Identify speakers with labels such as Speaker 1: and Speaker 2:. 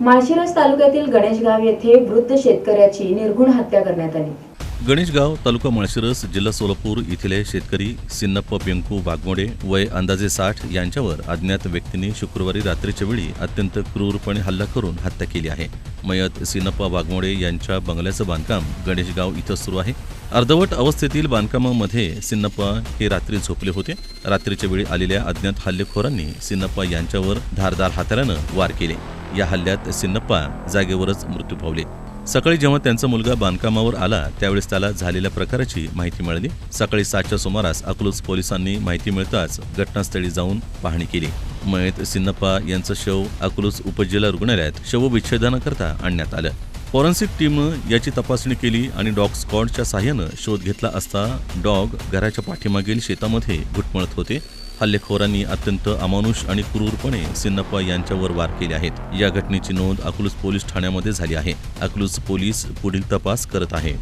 Speaker 1: माळशिरस तालुक्यातील गणेशगाव येथे वृद्ध शेतकऱ्याची निर्गुण हत्या करण्यात आली.
Speaker 2: गणेशगाव तालुका माळशिरस जिल्हा सोलापूर इथले शेतकरी सिन्नप्पा पिंकू वाघमोडे वय अंदाजे साठ यांच्यावर अज्ञात व्यक्तींनी शुक्रवारी रात्रीच्या वेळी अत्यंत क्रूरपणे हल्ला करून हत्या केली आहे. मयत सिन्नप्पा वाघमोडे यांच्या बंगल्याचं बांधकाम गणेशगाव इथं सुरू आहे. अर्धवट अवस्थेतील बांधकामामध्ये सिन्नप्पा हे रात्री झोपले होते. रात्रीच्या वेळी आलेल्या अज्ञात हल्लेखोरांनी सिन्नप्पा यांच्यावर धारदार हाताळ्यानं वार केले. या हल्ल्यात सिन्नप्पा जागेवरच मृत्यू पावले. सकाळी जेव्हा त्यांचा मुलगा बांधकामावर आला त्यावेळेस त्याला झालेल्या प्रकाराची माहिती मिळाली. सकाळी सातच्या सुमारास अकलूज पोलिसांनी माहिती मिळताच घटनास्थळी जाऊन पाहणी केली. मयत सिन्नप्पा यांचं शव अकलूज उपजिल्हा रुग्णालयात शवविच्छेदनाकरता आणण्यात आलं. फॉरेन्सिक टीमनं याची तपासणी केली आणि डॉग स्कॉडच्या साह्यानं शोध घेतला असता डॉग घराच्या पाठीमागील शेतामध्ये घुटमळत होते. हल्लेखोरांनी अत्यंत अमानुष आणि क्रूरपणे सिन्नप्पा यांच्यावर वार केले आहेत. या घटनेची नोंद अकलूज पोलीस ठाण्यामध्ये झाली आहे. अकलूज पोलीस पुढील तपास करत आहे.